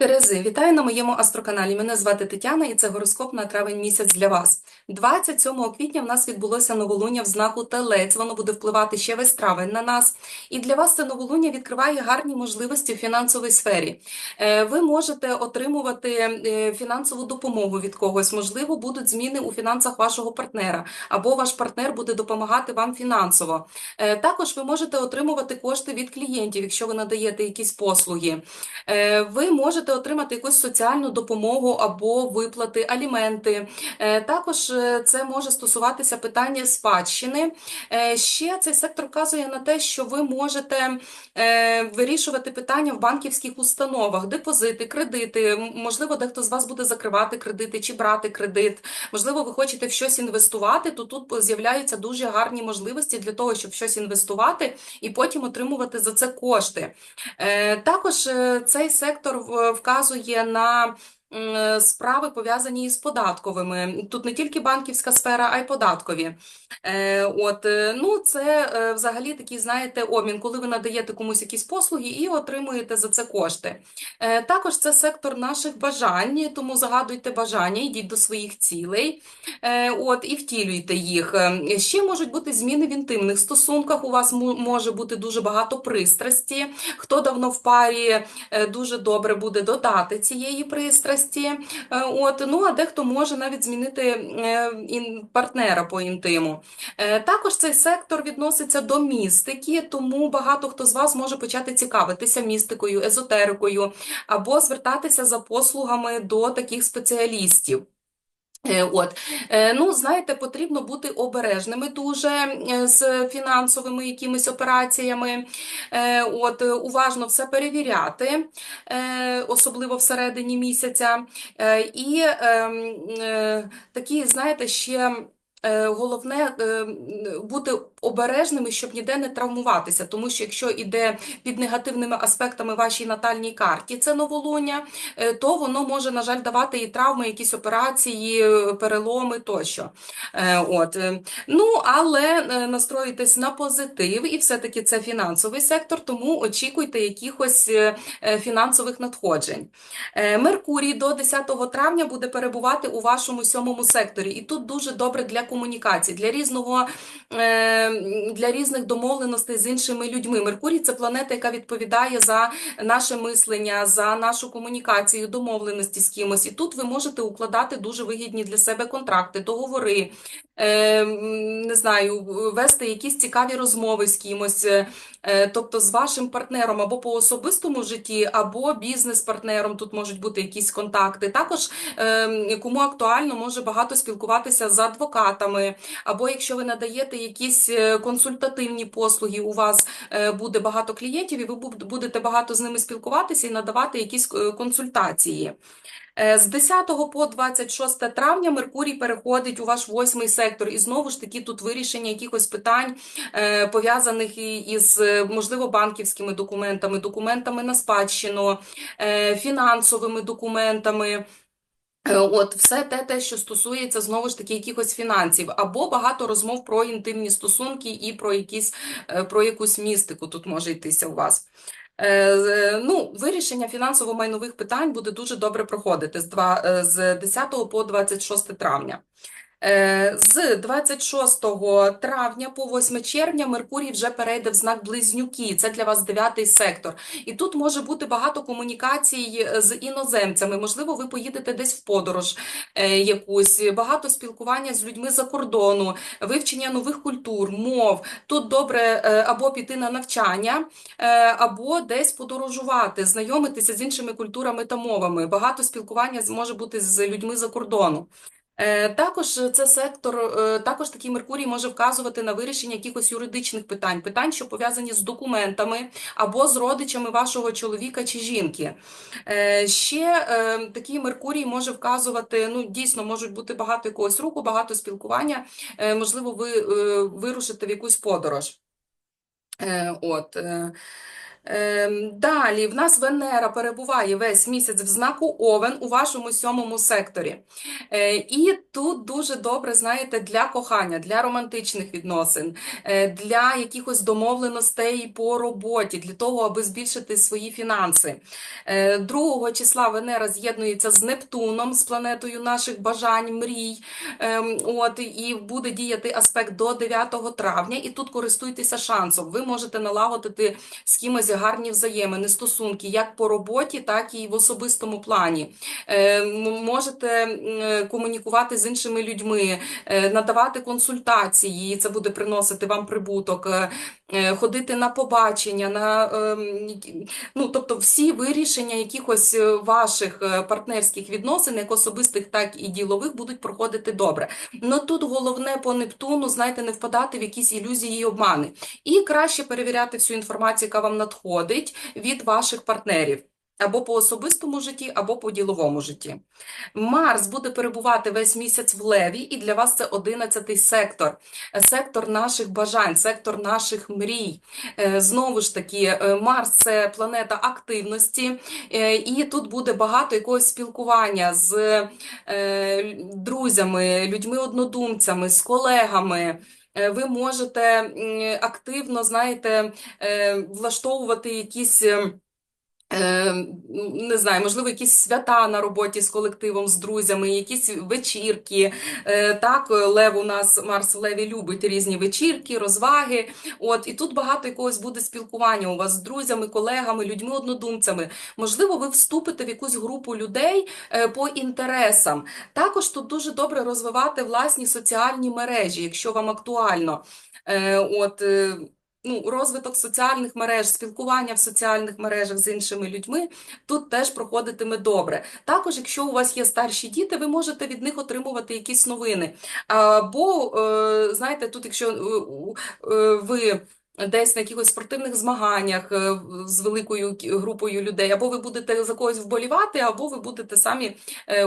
Терези, вітаю на моєму астроканалі. Мене звати Тетяна і це гороскоп на травень місяць для вас. 27 квітня в нас відбулося новолуння в знаку Телець. Воно буде впливати ще весь травень на нас. І для вас це новолуння відкриває гарні можливості в фінансовій сфері. Е, Ви можете отримувати е, фінансову допомогу від когось. Можливо, будуть зміни у фінансах вашого партнера, або ваш партнер буде допомагати вам фінансово. Е, Також ви можете отримувати кошти від клієнтів, якщо ви надаєте якісь послуги. Ви можете отримати якусь соціальну допомогу або виплати, аліменти. Е, Також е, це може стосуватися питання спадщини. Е, Ще цей сектор вказує на те, що ви можете вирішувати питання в банківських установах, депозити, кредити. Можливо, дехто з вас буде закривати кредити чи брати кредит. Можливо, ви хочете в щось інвестувати, то тут з'являються дуже гарні можливості для того, щоб щось інвестувати і потім отримувати за це кошти. Також цей сектор вказує на справи, пов'язані із податковими. Тут не тільки банківська сфера, а й податкові. Е, От, е, ну, це е, взагалі такий, знаєте, обмін, коли ви надаєте комусь якісь послуги і отримуєте за це кошти. Е, Також це сектор наших бажань, тому загадуйте бажання, йдіть до своїх цілей, е, от, і втілюйте їх. Е, Ще можуть бути зміни в інтимних стосунках, у вас може бути дуже багато пристрасті. Хто давно в парі, е, дуже добре буде додати цієї пристрасті. Е, От, ну, а дехто може навіть змінити е, партнера по інтиму. Е, Також цей сектор відноситься до містики, тому багато хто з вас може почати цікавитися містикою, езотерикою або звертатися за послугами до таких спеціалістів. Е, От, Е, ну, знаєте, потрібно бути обережними дуже е, з фінансовими якимись операціями. От, уважно все перевіряти, особливо всередині місяця. І ем, такі, знаєте, ще. Е, Головне е, бути обережними, щоб ніде не травмуватися, тому що якщо іде під негативними аспектами вашій натальній карті, це новолуння, е, то воно може, на жаль, давати і травми, якісь операції, переломи тощо. От. Ну, але настроїтесь на позитив, і все-таки це фінансовий сектор, тому очікуйте якихось фінансових надходжень. Меркурій до 10 травня буде перебувати у вашому сьомому секторі, і тут дуже добре для комунікації, для різного е, для різних домовленостей з іншими людьми. Меркурій це планета, яка відповідає за наше мислення, за нашу комунікацію, домовленості з кимось. І тут ви можете укладати дуже вигідні для себе контракти, договори, е, не знаю, вести якісь цікаві розмови з кимось, е, тобто з вашим партнером або по особистому житті, або бізнес-партнером. Тут можуть бути якісь контакти. Також кому актуально, може багато спілкуватися з адвокатами, або якщо ви надаєте якісь е, консультативні послуги, у вас е, буде багато клієнтів, і ви буд- будете багато з ними спілкуватися і надавати якісь е, консультації. З 10 по 26 травня Меркурій переходить у ваш восьмий сектор, і знову ж таки тут вирішення якихось питань, пов'язаних із, можливо, банківськими документами, документами на спадщину, фінансовими документами. Е, От все те, те, що стосується знову ж таки якихось фінансів, або багато розмов про інтимні стосунки і про якісь е, про якусь містику тут може йтися у вас. Е, Ну, вирішення фінансово-майнових питань буде дуже добре проходити з два- е, з 10 по 26 травня. Е, З 26 травня по 8 червня Меркурій вже перейде в знак Близнюки. Це для вас дев'ятий сектор. І тут може бути багато комунікацій з іноземцями. Можливо, ви поїдете десь в подорож е, якусь, багато спілкування з людьми за кордону, вивчення нових культур, мов. Тут добре е, або піти на навчання, е, або десь подорожувати, знайомитися з іншими культурами та мовами. Багато спілкування може бути з людьми за кордону. Е, Також це сектор, е, також такий Меркурій може вказувати на вирішення якихось юридичних питань, питань, що пов'язані з документами або з родичами вашого чоловіка чи жінки. Е, Ще такий Меркурій може вказувати, ну дійсно можуть бути багато якогось руху, багато спілкування, можливо, ви вирушите в якусь подорож. От. Е, Ем, Далі в нас Венера перебуває весь місяць в знаку Овен у вашому сьомому секторі. Е, І тут дуже добре, знаєте, для кохання, для романтичних відносин, е, для якихось домовленостей по роботі, для того, аби збільшити свої фінанси. Е, 2 числа Венера з'єднується з Нептуном, з планетою наших бажань, мрій. Ем, От, і буде діяти аспект до 9 травня, і тут користуйтеся шансом. Ви можете налагодити з кимось гарні взаємини, стосунки, як по роботі, так і в особистому плані. Е, Можете комунікувати з іншими людьми, е, надавати консультації, це буде приносити вам прибуток, е, ходити на побачення, на, ем, ну, тобто всі вирішення якихось е, ваших е, партнерських відносин, як особистих, так і ділових, будуть проходити добре. Ну тут головне по Нептуну, знаєте, не впадати в якісь ілюзії і обмани. І краще перевіряти всю інформацію, яка вам надходить від ваших партнерів. Або по особистому житті, або по діловому житті. Марс буде перебувати весь місяць в Леві, і для вас це 11-й сектор. Сектор наших бажань, сектор наших мрій. Е, Знову ж таки, е, Марс це планета активності, е, і тут буде багато якогось спілкування з друзями, людьми-однодумцями, з колегами. Ви можете активно, знаєте, влаштовувати якісь. Е, Е, не знаю, можливо, якісь свята на роботі з колективом, з друзями, якісь вечірки. Е, Так, Лев у нас Марс Леві любить різні вечірки, розваги. От і тут багато якогось буде спілкування у вас з друзями, колегами, людьми-однодумцями. Можливо, ви вступите в якусь групу людей е, по інтересам. Також тут дуже добре розвивати власні соціальні мережі, якщо вам актуально. Е, От. Ну, розвиток соціальних мереж, спілкування в соціальних мережах з іншими людьми тут теж проходитиме добре. Також, якщо у вас є старші діти, ви можете від них отримувати якісь новини. Або, е, знаєте, тут, якщо е, е, ви. Десь на якихось спортивних змаганнях з великою групою людей, або ви будете за когось вболівати, або ви будете самі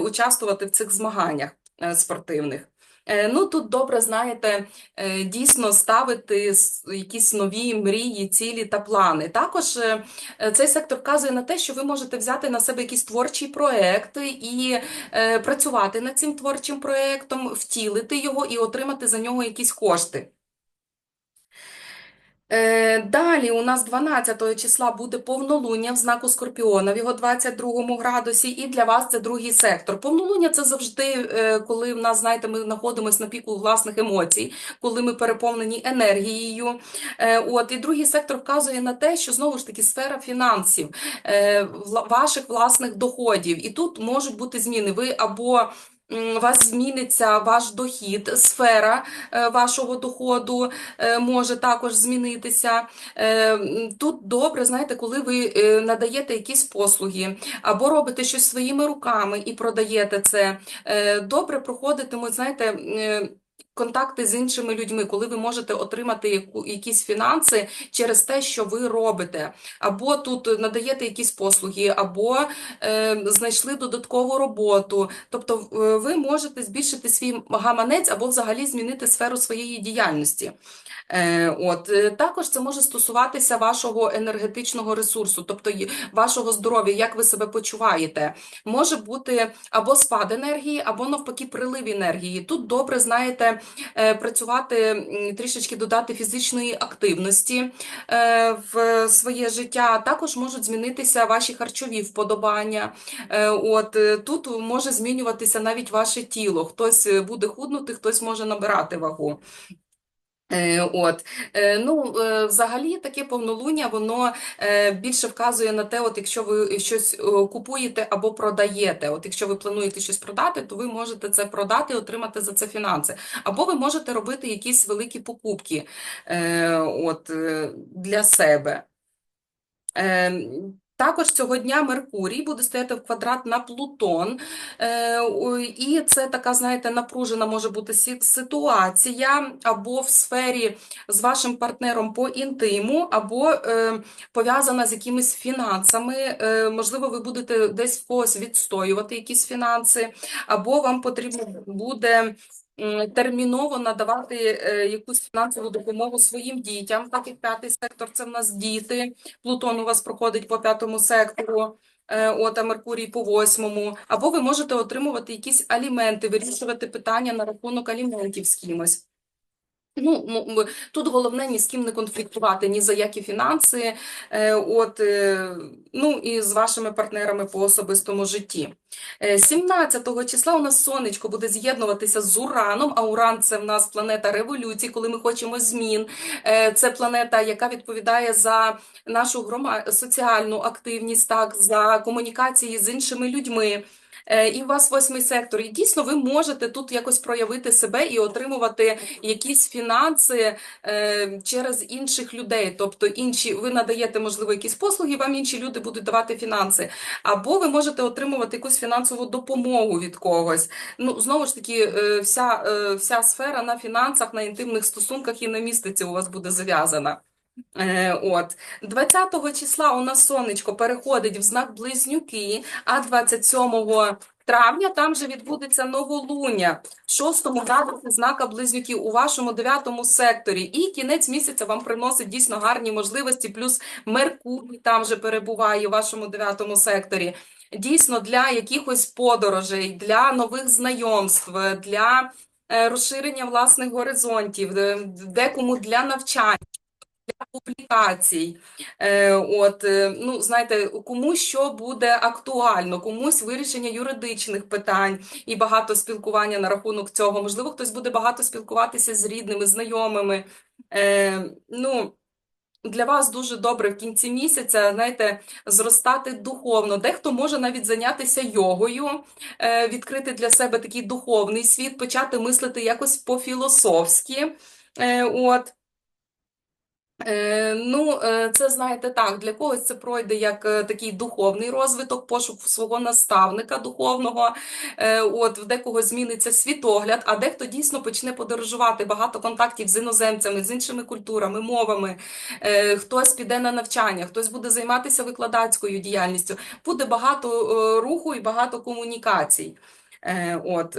участвувати в цих змаганнях спортивних. Е, Ну, тут добре, знаєте, е, дійсно ставити якісь нові мрії, цілі та плани. Також е, цей сектор вказує на те, що ви можете взяти на себе якісь творчі проекти і працювати над цим творчим проектом, втілити його і отримати за нього якісь кошти. Е, Далі у нас 12 числа буде повнолуння в знаку Скорпіона в його 22 градусі, і для вас це другий сектор. Повнолуння це завжди, е, коли в нас, знаєте, ми знаходимося на піку власних емоцій, коли ми переповнені енергією. Е, От, і другий сектор вказує на те, що знову ж таки сфера фінансів, ваших власних доходів. І тут можуть бути зміни. Ви або вас зміниться ваш дохід, сфера е, вашого доходу е, може також змінитися. Е, Тут добре, знаєте, коли ви надаєте якісь послуги або робите щось своїми руками і продаєте це, добре проходитимуть, знаєте, контакти з іншими людьми, коли ви можете отримати якісь фінанси через те, що ви робите. Або тут надаєте якісь послуги, або е, знайшли додаткову роботу. Тобто е, ви можете збільшити свій гаманець або взагалі змінити сферу своєї діяльності. Е, От е, також це може стосуватися вашого енергетичного ресурсу, тобто вашого здоров'я, як ви себе почуваєте. Може бути або спад енергії, або навпаки прилив енергії. Тут добре, знаєте, працювати трішечки додати фізичної активності е, в своє життя. Також можуть змінитися ваші харчові вподобання. Е, От е, тут може змінюватися навіть ваше тіло. Хтось е, буде худнути, хтось може набирати вагу. Е, От, Е, ну, е, взагалі таке повнолуння, воно більше вказує на те, от якщо ви щось купуєте або продаєте, от якщо ви плануєте щось продати, то ви можете це продати і отримати за це фінанси. Або ви можете робити якісь великі покупки от, для себе. Також цього дня Меркурій буде стояти в квадрат на Плутон, Е, і це така, знаєте, напружена може бути ситуація або в сфері з вашим партнером по інтиму, або е, пов'язана з якимись фінансами. Е, Можливо, ви будете десь в когось відстоювати якісь фінанси, або вам потрібно буде терміново надавати е, якусь фінансову допомогу своїм дітям, так як п'ятий сектор це в нас діти. Плутон у вас проходить по п'ятому сектору. е, От, а Меркурій по восьмому, або ви можете отримувати якісь аліменти, вирішувати питання на рахунок аліментів з кимось. Ну, тут головне ні з ким не конфліктувати, ні за які фінанси, е, от, е, ну і з вашими партнерами по особистому житті. Е, 17 числа у нас сонечко буде з'єднуватися з Ураном, а Уран це в нас планета революції, коли ми хочемо змін. Е, Це планета, яка відповідає за нашу грома... соціальну активність, так, за комунікації з іншими людьми. Е, І у вас восьмий сектор. І дійсно ви можете тут якось проявити себе і отримувати якісь фінанси е, через інших людей. Тобто інші, ви надаєте, можливо, якісь послуги, вам інші люди будуть давати фінанси. Або ви можете отримувати якусь фінансову допомогу від когось. Ну, знову ж таки, е, вся, вся сфера на фінансах, на інтимних стосунках і на містиці у вас буде зав'язана. Е, От 20 числа у нас сонечко переходить в знак Близнюки, а 27 травня там же відбудеться новолуння в 6 градусі знака Близнюків у вашому 9 секторі. І кінець місяця вам приносить дійсно гарні можливості, плюс Меркурій там же перебуває у вашому 9 секторі. Дійсно, для якихось подорожей, для нових знайомств, для е, розширення власних горизонтів, е, декому для навчання публікацій. Е, От, е, ну, знаєте, комусь що буде актуально, комусь вирішення юридичних питань і багато спілкування на рахунок цього. Можливо, хтось буде багато спілкуватися з рідними, знайомими. Е, Ну, для вас дуже добре в кінці місяця, знаєте, зростати духовно. Дехто може навіть зайнятися йогою, е, відкрити для себе такий духовний світ, почати мислити якось по-філософськи. Е, От. Е, Ну, е, це знаєте так, для когось це пройде як е, такий духовний розвиток, пошук свого наставника духовного. От в декого зміниться світогляд, а дехто дійсно почне подорожувати багато контактів з іноземцями, з іншими культурами, мовами. Хтось піде на навчання, хтось буде займатися викладацькою діяльністю. Буде багато руху і багато комунікацій. От.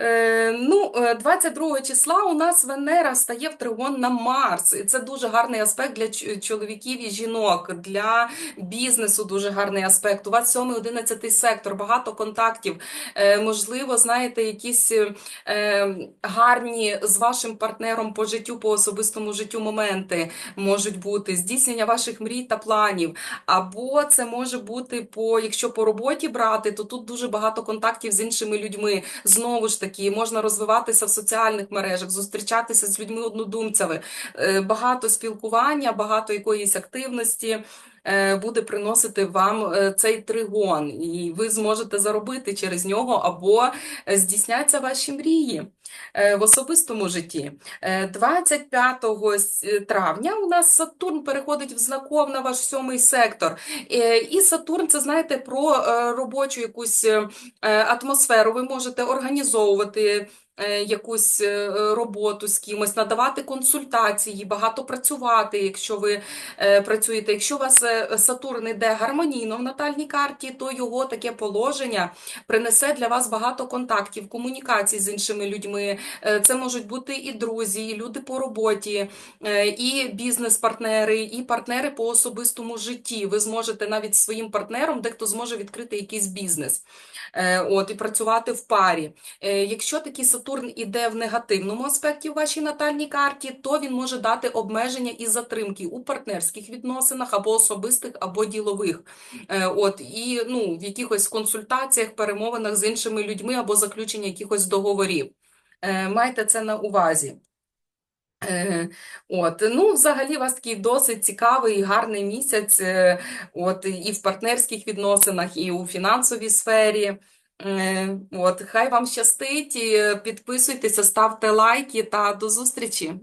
Е, ну, е, 22 числа у нас Венера стає в тригон на Марс. І це дуже гарний аспект для чоловіків і жінок, для бізнесу дуже гарний аспект. У вас 7-11 сектор, багато контактів. Е, можливо, знаєте, якісь е, е, гарні з вашим партнером по життю, по особистому життю моменти можуть бути, здійснення ваших мрій та планів. Або це може бути по, якщо по роботі брати, то тут дуже багато контактів з іншими людьми. Знову ж таки, можна розвиватися в соціальних мережах, зустрічатися з людьми однодумцями. Е, Багато спілкування, багато якоїсь активності буде приносити вам е, цей тригон, і ви зможете заробити через нього або е, здійсняться ваші мрії. е, В особистому житті. Е, 25 травня у нас Сатурн переходить в знаков на ваш сьомий сектор. Е, І Сатурн, це знаєте, про е, робочу якусь е, е, атмосферу. Ви можете організовувати е, якусь е, роботу з кимось, надавати консультації, багато працювати, якщо ви е, працюєте. Якщо у вас е, Сатурн іде гармонійно в натальній карті, то його таке положення принесе для вас багато контактів, комунікацій з іншими людьми. Е, Це можуть бути і друзі, і люди по роботі, е, і бізнес-партнери, і партнери по особистому житті. Ви зможете навіть своїм партнером, дехто зможе відкрити якийсь бізнес. Е, От, і працювати в парі. Е, Якщо такий Сатурн іде в негативному аспекті в вашій натальній карті, то він може дати обмеження і затримки у партнерських відносинах або особистих, або ділових. Е, От, і ну, в якихось консультаціях, перемовинах з іншими людьми або заключення якихось договорів. Е, Майте це на увазі. Е, От, ну, взагалі, у вас такий досить цікавий і гарний місяць, от, і в партнерських відносинах, і у фінансовій сфері. Е, От, хай вам щастить, і підписуйтеся, ставте лайки та до зустрічі!